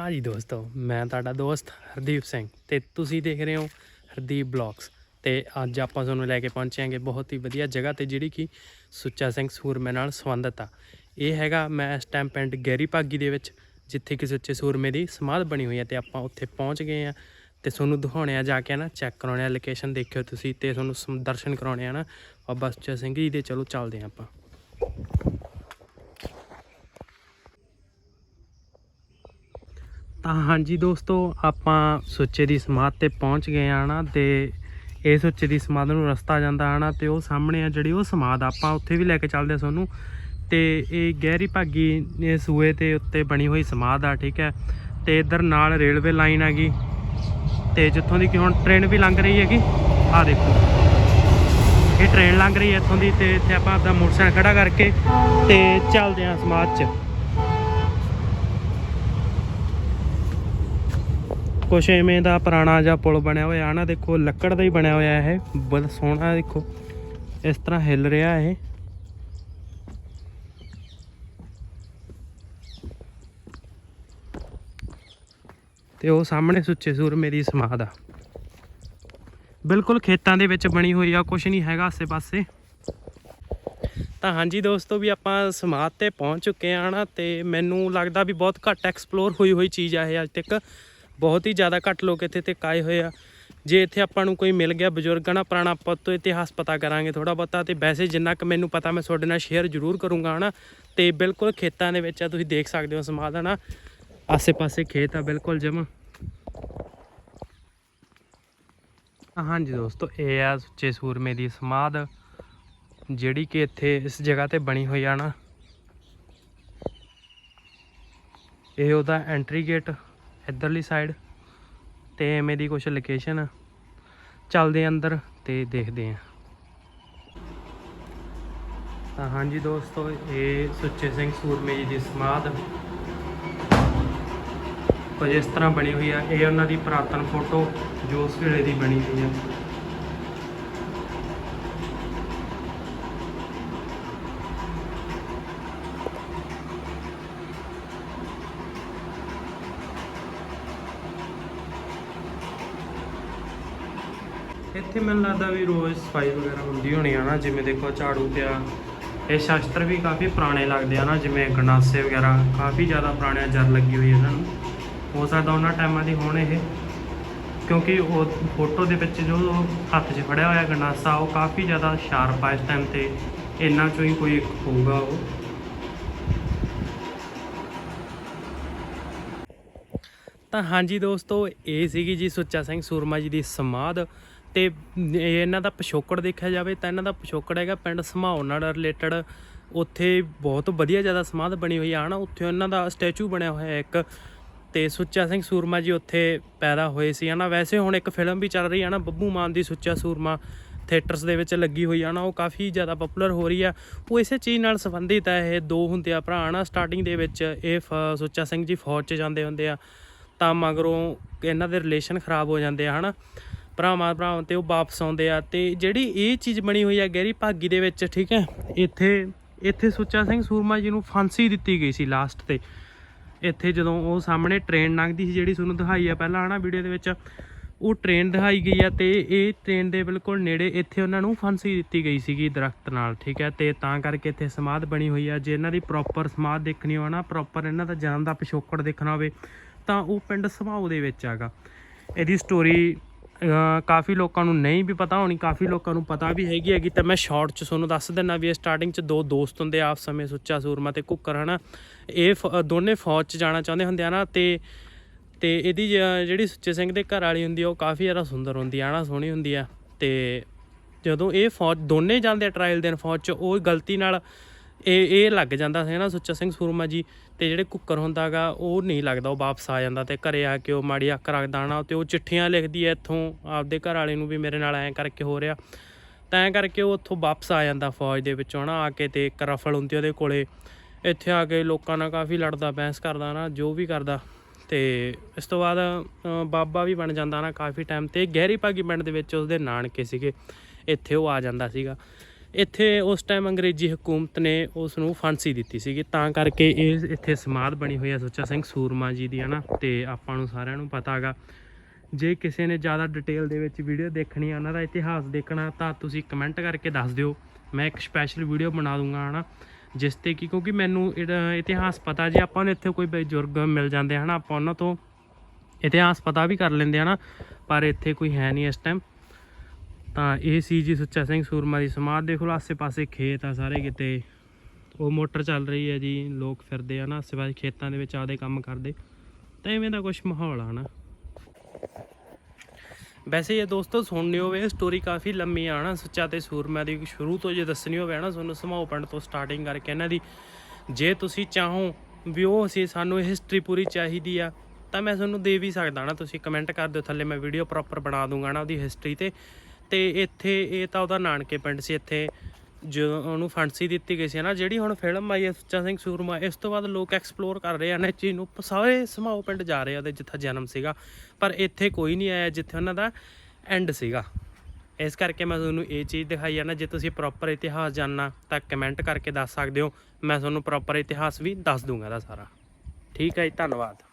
ਹਾਂਜੀ ਦੋਸਤੋ, ਮੈਂ ਤੁਹਾਡਾ ਦੋਸਤ ਹਰਦੀਪ ਸਿੰਘ ਤੇ ਤੁਸੀਂ ਦੇਖ ਰਹੇ ਹੋ ਹਰਦੀਪ ਬਲੌਗਸ ਤੇ ਅੱਜ ਆਪਾਂ ਤੁਹਾਨੂੰ ਲੈ ਕੇ ਪਹੁੰਚਾਂਗੇ ਬਹੁਤ ਹੀ ਵਧੀਆ ਜਗ੍ਹਾ ਤੇ ਜਿਹੜੀ ਕਿ ਸੁੱਚਾ ਸਿੰਘ ਸੂਰਮੇ ਨਾਲ ਸੰਬੰਧਿਤ ਆ। ਇਹ ਹੈਗਾ ਮੈਂ ਇਸ ਟਾਈਮ ਪਿੰਡ ਗੈਰੀ ਭਾਗੀ ਦੇ ਵਿੱਚ, ਜਿੱਥੇ ਕਿ ਸੁੱਚੇ ਸੂਰਮੇ ਦੀ ਸਮਾਧ ਬਣੀ ਹੋਈ ਹੈ ਤੇ ਆਪਾਂ ਉੱਥੇ ਪਹੁੰਚ ਗਏ ਆ ਤੇ ਤੁਹਾਨੂੰ ਦਿਖਾਉਣੇ ਆ ਜਾ ਕੇ ਨਾ ਚੈੱਕ ਕਰਾਉਣੇ ਆ ਲੋਕੇਸ਼ਨ ਦੇਖਿਓ ਤੁਸੀਂ ਤੇ ਤੁਹਾਨੂੰ ਸਮ- ਦਰਸ਼ਨ ਕਰਾਉਣੇ ਆ ਨਾ। ਬਾਬਾ ਸੁੱਚਾ ਸਿੰਘ ਜੀ ਦੇ, ਚਲੋ ਚੱਲਦੇ ਆ ਆਪਾਂ। ਤਾਂ ਹਾਂਜੀ ਦੋਸਤੋ, ਆਪਾਂ ਸੁੱਚੇ ਦੀ ਸਮਾਧ ਤੇ ਪਹੁੰਚ ਗਏ ਆ ਨਾ, ਤੇ ਇਹ ਸੁੱਚੇ ਦੀ ਸਮਾਧ ਨੂੰ ਰਸਤਾ ਜਾਂਦਾ ਹਨਾ ਤੇ ਉਹ ਸਾਹਮਣੇ ਆ ਜਿਹੜੀ ਉਹ ਸਮਾਧ ਆਪਾਂ ਉੱਥੇ ਵੀ ਲੈ ਕੇ ਚੱਲਦੇ ਆ ਤੁਹਾਨੂੰ। ਤੇ ਇਹ ਗਹਿਰੀ ਭਾਗੀ ਸੂਏ ਤੇ ਉੱਤੇ ਬਣੀ ਹੋਈ ਸਮਾਧ ਆ, ਠੀਕ ਹੈ। ਤੇ ਇਧਰ ਨਾਲ ਰੇਲਵੇ ਲਾਈਨ ਹੈਗੀ। ਤੇ ਜਿੱਥੋਂ ਦੀ ਕਿ ਹੁਣ ਟ੍ਰੇਨ ਵੀ ਲੰਘ ਰਹੀ ਹੈਗੀ, ਆਹ ਦੇਖੋ। ਇਹ ਟ੍ਰੇਨ ਲੰਘ ਰਹੀ ਹੈ ਇੱਥੋਂ ਦੀ, ਤੇ ਇੱਥੇ ਆਪਾਂ ਆਪਦਾ ਮੋਟਰਸਾਈਕਲ ਖੜਾ ਕਰਕੇ ਤੇ ਚੱਲਦੇ ਹਾਂ ਸਮਾਧ 'ਚ। ਕੁਛ ਐਵੇਂ ਦਾ ਪੁਰਾਣਾ ਜਿਹਾ ਪੁਲ ਬਣਿਆ ਹੋਇਆ ਹੈ ਨਾ ਦੇਖੋ, ਲੱਕੜ ਦਾ ਹੀ ਬਣਿਆ ਹੋਇਆ ਇਹ। ਬਹੁਤ ਸੋਹਣਾ ਦੇਖੋ। ਇਸ ਤਰ੍ਹਾਂ ਹਿੱਲ ਰਿਹਾ ਇਹ। ਤੇ ਉਹ ਸਾਹਮਣੇ ਸੁੱਚੇ ਸੂਰਮੇ ਮੇਰੀ ਸਮਾਧ ਆ। ਬਿਲਕੁਲ ਖੇਤਾਂ ਦੇ ਵਿੱਚ ਬਣੀ ਹੋਈ ਆ, ਕੁਛ ਨਹੀਂ ਹੈਗਾ ਆਸੇ-ਪਾਸੇ। ਤਾਂ ਹਾਂਜੀ ਦੋਸਤੋ, ਵੀ ਆਪਾਂ ਸਮਾਧ ਤੇ ਪਹੁੰਚ ਚੁੱਕੇ ਆ ਨਾ, ਤੇ ਮੈਨੂੰ ਲੱਗਦਾ ਵੀ ਬਹੁਤ ਘੱਟ ਐਕਸਪਲੋਰ ਹੋਈ ਹੋਈ ਚੀਜ਼ ਆ ਇਹ ਅੱਜ ਤੱਕ। ਬਹੁਤ ਹੀ ਜ਼ਿਆਦਾ ਘੱਟ ਲੋਕ ਇੱਥੇ ਤੇ ਆਏ ਹੋਏ ਆ। ਜੇ ਇੱਥੇ ਆਪਾਂ ਨੂੰ ਕੋਈ ਮਿਲ ਗਿਆ ਬਜ਼ੁਰਗਾਂ ਨਾਲ ਪੁਰਾਣਾ ਆਪਾਂ ਤੋਂ ਇਤਿਹਾਸ ਪਤਾ ਕਰਾਂਗੇ ਥੋੜਾ ਬਹੁਤਾ ਤੇ ਵੈਸੇ ਜਿੰਨਾ ਕਿ ਮੈਨੂੰ ਪਤਾ ਮੈਂ ਤੁਹਾਡੇ ਨਾਲ ਸ਼ੇਅਰ ਜ਼ਰੂਰ ਕਰੂੰਗਾ, ਹਨਾ। ਤੇ ਬਿਲਕੁਲ ਖੇਤਾਂ ਦੇ ਵਿੱਚ ਆ, ਤੁਸੀਂ ਦੇਖ ਸਕਦੇ ਹੋ ਸਮਾਧ, ਹਨਾ। ਆਸੇ-ਪਾਸੇ ਖੇਤ ਆ, ਬਿਲਕੁਲ ਜਮ। ਹਾਂਜੀ ਦੋਸਤੋ, ਇਹ ਆ ਸੁੱਚੇ ਸੂਰਮੇ ਦੀ ਸਮਾਧ, ਜਿਹੜੀ ਕਿ ਇੱਥੇ ਇਸ ਜਗ੍ਹਾ ਤੇ ਬਣੀ ਹੋਈ ਆ ਨਾ ਇਹ ਉਹਦਾ ਐਂਟਰੀ ਗੇਟ ਇੱਧਰਲੀ ਸਾਈਡ ਤੇ ਐਵੇਂ ਦੀ ਕੁਝ ਲੋਕੇਸ਼ਨ ਚੱਲਦੇ ਅੰਦਰ ਤੇ ਦੇਖਦੇ ਆ। ਤਾਂ ਹਾਂਜੀ ਦੋਸਤੋ, ਇਹ ਸੁੱਚੇ ਸਿੰਘ ਸੂਰਮੇ ਜੀ ਦੀ ਸਮਾਧ। ਕੁਝ ਇਸ ਤਰ੍ਹਾਂ ਬਣੀ ਹੋਈ ਆ, ਇਹ ਉਹਨਾਂ ਦੀ ਪੁਰਾਤਨ ਫੋਟੋ ਜੋ ਉਸ ਵੇਲੇ ਦੀ ਬਣੀ ਹੋਈ ਆ। ਇੱਥੇ ਮੈਨੂੰ ਲੱਗਦਾ ਵੀ ਰੋਜ਼ ਸਫ਼ਾਈ ਵਗੈਰਾ ਹੁੰਦੀ ਹੋਣੀ ਆ ਨਾ, ਜਿਵੇਂ ਦੇਖੋ ਝਾੜੂ ਪਿਆ। ਇਹ ਸ਼ਾਸਤਰ ਵੀ ਕਾਫੀ ਪੁਰਾਣੇ ਲੱਗਦੇ ਆ ਨਾ, ਜਿਵੇਂ ਗੰਡਾਸੇ ਵਗੈਰਾ, ਕਾਫੀ ਜ਼ਿਆਦਾ ਪੁਰਾਣੇ ਜਰ ਲੱਗੀ ਹੋਈ ਇਹਨਾਂ ਨੂੰ। ਹੋ ਸਕਦਾ ਉਹਨਾਂ ਟਾਈਮਾਂ ਦੀ ਹੋਣ ਇਹ, ਕਿਉਂਕਿ ਉਹ ਫੋਟੋ ਦੇ ਵਿੱਚ ਜੋ ਹੱਥ 'ਚ ਫੜਿਆ ਹੋਇਆ ਗੰਡਾਸਾ, ਉਹ ਕਾਫੀ ਜ਼ਿਆਦਾ ਸ਼ਾਰਪ ਆ ਇਸ ਟਾਈਮ ਤੇ ਇਹਨਾਂ ਚੋਂ ਹੀ ਕੋਈ ਇੱਕ ਹੋਊਗਾ ਉਹ। ਤਾਂ ਹਾਂਜੀ ਦੋਸਤੋ, ਇਹ ਸੀਗੀ ਜੀ ਸੁੱਚਾ ਸਿੰਘ ਸੂਰਮਾ ਜੀ ਦੀ ਸਮਾਧ। ਤੇ ਇਹ ਇਹਨਾਂ ਦਾ ਪਿਛੋਕੜ ਦੇਖਿਆ ਜਾਵੇ ਤਾਂ ਇਹਨਾਂ ਦਾ ਪਿਛੋਕੜ ਹੈਗਾ ਪਿੰਡ ਸਮਾਉ ਨਾਲ ਰਿਲੇਟਡ ਉੱਥੇ ਬਹੁਤ ਵਧੀਆ ਜ਼ਿਆਦਾ ਸਮਾਧ ਬਣੀ ਹੋਈ ਆ। ਨਾ ਉੱਥੇ ਇਹਨਾਂ ਦਾ ਸਟੈਚੂ ਬਣਿਆ ਹੋਇਆ ਇੱਕ ਤੇ ਸੁੱਚਾ ਸਿੰਘ ਸੂਰਮਾ ਜੀ ਉੱਥੇ ਪੈਦਾ ਹੋਏ ਸੀ। ਹਨਾ ਵੈਸੇ ਹੁਣ ਇੱਕ ਫਿਲਮ ਵੀ ਚੱਲ ਰਹੀ ਹੈ ਨਾ, ਬੱਬੂ ਮਾਨ ਦੀ ਸੁੱਚਾ ਸੂਰਮਾ ਥੀਏਟਰਸ ਦੇ ਵਿੱਚ ਲੱਗੀ ਹੋਈ ਆ। ਨਾ ਉਹ ਕਾਫੀ ਜ਼ਿਆਦਾ ਪਪੂਲਰ ਹੋ ਰਹੀ ਆ। ਉਹ ਇਸੇ ਚੀਜ਼ ਨਾਲ ਸੰਬੰਧਿਤ ਆ ਇਹ ਦੋ ਹੁੰਦੇ ਆ ਭਰਾ। ਨਾ ਸਟਾਰਟਿੰਗ ਦੇ ਵਿੱਚ ਇਹ ਫ- ਸੁੱਚਾ ਸਿੰਘ ਜੀ ਫੌਜ 'ਚ ਜਾਂਦੇ ਹੁੰਦੇ ਆ। ਤਾਂ ਮਗਰੋਂ ਇਹਨਾਂ ਦੇ ਰਿਲੇਸ਼ਨ ਖਰਾਬ ਹੋ ਜਾਂਦੇ ਆ, ਹਨਾ। ਭਰਾਵਾਂ ਭਰਾਵਾਂ ਤੇ ਉਹ ਵਾਪਸ ਆਉਂਦੇ ਆ ਤੇ ਜਿਹੜੀ ਇਹ ਚੀਜ਼ ਬਣੀ ਹੋਈ ਆ ਗਹਿਰੀ ਭਾਗੀ ਦੇ ਵਿੱਚ, ਠੀਕ ਹੈ, ਇੱਥੇ ਇੱਥੇ ਸੁੱਚਾ ਸਿੰਘ ਸੂਰਮਾ ਜੀ ਨੂੰ ਫਾਂਸੀ ਦਿੱਤੀ ਗਈ ਸੀ ਲਾਸਟ ਤੇ। ਇੱਥੇ ਜਦੋਂ ਉਹ ਸਾਹਮਣੇ ਟ੍ਰੇਨ ਲੰਘਦੀ ਸੀ ਜਿਹੜੀ ਤੁਹਾਨੂੰ ਦਿਖਾਈ ਆ ਪਹਿਲਾਂ ਹਨਾ ਵੀਡੀਓ ਦੇ ਵਿੱਚ, ਉਹ ਟ੍ਰੇਨ ਦਿਖਾਈ ਗਈ ਆ ਤੇ ਇਹ ਟ੍ਰੇਨ ਦੇ ਬਿਲਕੁਲ ਨੇੜੇ ਇੱਥੇ ਉਹਨਾਂ ਨੂੰ ਫਾਂਸੀ ਦਿੱਤੀ ਗਈ ਸੀਗੀ ਦਰਖਤ ਨਾਲ, ਠੀਕ ਹੈ, ਤੇ ਤਾਂ ਕਰਕੇ ਇੱਥੇ ਸਮਾਧ ਬਣੀ ਹੋਈ ਆ। ਜੇ ਇਹਨਾਂ ਦੀ ਪ੍ਰੋਪਰ ਸਮਾਧ ਦੇਖਣੀ ਹੋ ਨਾ ਪ੍ਰੋਪਰ ਇਹਨਾਂ ਦਾ ਜਨਮ ਦਾ ਪਿਛੋਕੜ ਦੇਖਣਾ ਹੋਵੇ, ਤਾਂ ਉਹ ਪਿੰਡ ਸਮਾਉ ਦੇ ਵਿੱਚ ਹੈਗਾ ਇਹਦੀ ਸਟੋਰੀ ਕਾਫੀ ਲੋਕਾਂ ਨੂੰ ਨਹੀਂ ਵੀ ਪਤਾ ਹੋਣੀ, ਕਾਫੀ ਲੋਕਾਂ ਨੂੰ ਪਤਾ ਵੀ ਹੈਗੀ ਹੈਗੀ, ਤਾਂ ਮੈਂ ਸ਼ਾਰਟ ਚ ਤੁਹਾਨੂੰ ਦੱਸ ਦਿੰਨਾ ਵੀ ਇਹ ਸਟਾਰਟਿੰਗ ਚ ਦੋ ਦੋਸਤ ਹੁੰਦੇ ਆਪ ਸਮੇਂ ਸੁੱਚਾ ਸੂਰਮਾ ਤੇ ਕੁੱਕਰ, ਹਨਾ? ਇਹ ਫ- ਦੋਨੇ ਫੌਜ ਚ ਜਾਣਾ ਚਾਹੁੰਦੇ ਹੁੰਦੇ ਆ ਨਾ, ਤੇ ਤੇ ਇਹਦੀ ਜ- ਜਿਹੜੀ ਸੁੱਚੇ ਸਿੰਘ ਦੇ ਘਰ ਵਾਲੀ ਹੁੰਦੀ ਆ, ਉਹ ਕਾਫੀ ਜ਼ਿਆਦਾ ਸੁੰਦਰ ਹੁੰਦੀ ਆ ਨਾ ਸੋਹਣੀ ਹੁੰਦੀ ਆ, ਤੇ ਜਦੋਂ ਇਹ ਫੌਜ, ਦੋਨੇ ਜਾਂਦੇ ਆ ਟ੍ਰਾਇਲ ਦੇਣ ਫੌਜ ਚ, ਉਹ ਗਲਤੀ ਨਾਲ ਇਹ ਇਹ ਲੱਗ ਜਾਂਦਾ ਸੀ ਨਾ ਸੁੱਚਾ ਸਿੰਘ ਸੂਰਮਾ ਜੀ ਤੇ ਜਿਹੜੇ ਕੁੱਕਰ ਹੁੰਦਾਗਾ ਉਹ ਨਹੀਂ ਲੱਗਦਾ, ਉਹ ਵਾਪਸ ਆ ਜਾਂਦਾ ਤੇ ਘਰੇ ਆ ਕੇ ਉਹ ਮਾੜੀ ਅੱਖ ਰੱਖਦਾ ਨਾ ਤੇ ਉਹ ਚਿੱਠੀਆਂ ਲਿਖਦੀ ਐ ਇੱਥੋਂ, ਆਪਦੇ ਘਰ ਵਾਲੇ ਨੂੰ ਵੀ ਮੇਰੇ ਨਾਲ ਐਂ ਕਰਕੇ ਹੋ ਰਿਹਾ। ਤਾਂ ਐਂ ਕਰਕੇ ਉਹ ਉੱਥੋਂ ਵਾਪਸ ਆ ਜਾਂਦਾ ਫੌਜ ਦੇ ਵਿੱਚੋਂ ਨਾ ਆ ਕੇ ਤੇ ਇੱਕ ਰਫਲ ਹੁੰਦੀ ਉਹਦੇ ਕੋਲੇ। ਇੱਥੇ ਆ ਕੇ ਲੋਕਾਂ ਨਾਲ ਕਾਫੀ ਲੜਦਾ, ਬਹਿਸ ਕਰਦਾ ਨਾ ਜੋ ਵੀ ਕਰਦਾ। ਤੇ ਇਸ ਤੋਂ ਬਾਅਦ ਬਾਬਾ ਵੀ ਬਣ ਜਾਂਦਾ ਨਾ ਕਾਫੀ ਟਾਈਮ ਤੇ, ਗਹਿਰੀ ਭਾਗੀ ਪਿੰਡ ਦੇ ਵਿੱਚ ਉਸਦੇ ਨਾਨਕੇ ਸੀਗੇ, ਇੱਥੇ ਉਹ ਆ ਜਾਂਦਾ ਸੀਗਾ। ਇੱਥੇ ਉਸ ਟਾਈਮ ਅੰਗਰੇਜ਼ੀ ਹਕੂਮਤ ਨੇ ਉਸ ਨੂੰ ਫਾਂਸੀ ਦਿੱਤੀ ਸੀਗੀ। ਤਾਂ ਕਰਕੇ ਇਹ ਇੱਥੇ ਸਮਾਧ ਬਣੀ ਹੋਈ ਹੈ ਸੁੱਚਾ ਸਿੰਘ ਸੂਰਮਾ ਜੀ ਦੀ, ਹਨਾ? ਤੇ ਆਪਾਂ ਨੂੰ ਸਾਰਿਆਂ ਨੂੰ ਪਤਾ ਹੈਗਾ। ਜੇ ਕਿਸੇ ਨੇ ਜ਼ਿਆਦਾ ਡਿਟੇਲ ਦੇ ਵਿੱਚ ਵੀਡੀਓ ਦੇਖਣੀ ਹੈ ਉਹਨਾਂ ਦਾ ਇਤਿਹਾਸ ਦੇਖਣਾ, ਤਾਂ ਤੁਸੀਂ ਕਮੈਂਟ ਕਰਕੇ ਦੱਸ ਦਿਓ। ਮੈਂ ਇੱਕ ਸਪੈਸ਼ਲ ਵੀਡੀਓ ਬਣਾ ਦੂੰਗਾ, ਹਨਾ? ਜਿਸ ਤੇ ਕਿ ਕਿਉਂਕਿ ਮੈਨੂੰ ਇਤਿਹਾਸ ਪਤਾ, ਜੇ ਆਪਾਂ ਨੂੰ ਇੱਥੇ ਕੋਈ ਬਜ਼ੁਰਗ ਮਿਲ ਜਾਂਦੇ, ਹਨਾ? ਆਪਾਂ ਉਹਨਾਂ ਤੋਂ ਇਤਿਹਾਸ ਪਤਾ ਵੀ ਕਰ ਲੈਂਦੇ, ਹਨਾ? ਪਰ ਇੱਥੇ ਕੋਈ ਹੈ ਨਹੀਂ ਇਸ ਟਾਈਮ ਤਾਂ ਇਹ ਸੀ ਜੀ ਸੁੱਚਾ ਸਿੰਘ ਸੂਰਮਾ ਦੀ ਸਮਾਧ। ਦੇਖ ਲਓ, ਆਸੇ-ਪਾਸੇ ਖੇਤ ਆ ਸਾਰੇ ਕਿਤੇ। ਉਹ ਮੋਟਰ ਚੱਲ ਰਹੀ ਹੈ ਜੀ, ਲੋਕ ਫਿਰਦੇ ਆ ਨਾ, ਆਸੇ-ਪਾਸੇ ਖੇਤਾਂ ਦੇ ਵਿੱਚ ਆਦੇ ਕੰਮ ਕਰਦੇ। ਤਾਂ ਐਵੇਂ ਦਾ ਕੁਝ ਮਾਹੌਲ ਆ ਨਾ। ਵੈਸੇ ਇਹ ਦੋਸਤੋ, ਸੁਣਨੀ ਹੋਵੇ ਸਟੋਰੀ ਕਾਫੀ ਲੰਮੀ ਆ ਨਾ, ਸੁੱਚਾ ਤੇ ਸੂਰਮਾ ਦੀ ਸ਼ੁਰੂ ਤੋਂ ਜੇ ਦੱਸਣੀ ਹੋਵੇ ਨਾ, ਤੁਹਾਨੂੰ ਸਮਾਓ ਪਿੰਡ ਤੋਂ ਸਟਾਰਟਿੰਗ ਕਰਕੇ ਇਹਨਾਂ ਦੀ। ਜੇ ਤੁਸੀਂ ਚਾਹੋ ਵੀ ਉਹ ਅਸੀਂ ਸਾਨੂੰ ਹਿਸਟਰੀ ਪੂਰੀ ਚਾਹੀਦੀ ਆ, ਤਾਂ ਮੈਂ ਤੁਹਾਨੂੰ ਦੇ ਵੀ ਸਕਦਾ ਨਾ। ਤੁਸੀਂ ਕਮੈਂਟ ਕਰ ਦਿਓ, ਥੱਲੇ ਮੈਂ ਵੀਡੀਓ ਪ੍ਰੋਪਰ ਬਣਾ ਦੂੰਗਾ ਨਾ ਉਹਦੀ ਹਿਸਟਰੀ ਤੇ। ਤੇ ਇੱਥੇ ਇਹ ਤਾਂ ਉਹਦਾ ਨਾਨਕੇ ਪਿੰਡ ਸੀ ਇੱਥੇ। ਜਦੋਂ ਉਹਨੂੰ ਫਾਂਸੀ ਦਿੱਤੀ ਗਈ ਸੀ ਨਾ, ਜਿਹੜੀ ਹੁਣ ਫਿਲਮ ਆਈ ਹੈ ਸੁੱਚਾ ਸਿੰਘ ਸੂਰਮਾ, ਇਸ ਤੋਂ ਬਾਅਦ ਲੋਕ ਐਕਸਪਲੋਰ ਕਰ ਰਹੇ ਹਨ ਇਸ ਚੀਜ਼ ਨੂੰ। ਸਾਰੇ ਸਮਾਓ ਪਿੰਡ ਜਾ ਰਹੇ ਆ ਉਹਦੇ ਜਿੱਥੇ ਜਨਮ ਸੀਗਾ। ਪਰ ਇੱਥੇ ਕੋਈ ਨਹੀਂ ਆਇਆ ਜਿੱਥੇ ਉਹਨਾਂ ਦਾ ਐਂਡ ਸੀਗਾ। ਇਸ ਕਰਕੇ ਮੈਂ ਤੁਹਾਨੂੰ ਇਹ ਚੀਜ਼ ਦਿਖਾਈ ਆ ਜੇ ਤੁਸੀਂ ਪ੍ਰੋਪਰ ਇਤਿਹਾਸ ਜਾਣਨਾ ਤਾਂ ਕਮੈਂਟ ਕਰਕੇ ਦੱਸ ਸਕਦੇ ਹੋ। ਮੈਂ ਤੁਹਾਨੂੰ ਪ੍ਰੋਪਰ ਇਤਿਹਾਸ ਵੀ ਦੱਸ ਦੂੰਗਾ ਦਾ ਸਾਰਾ। ਠੀਕ ਹੈ ਜੀ, ਧੰਨਵਾਦ।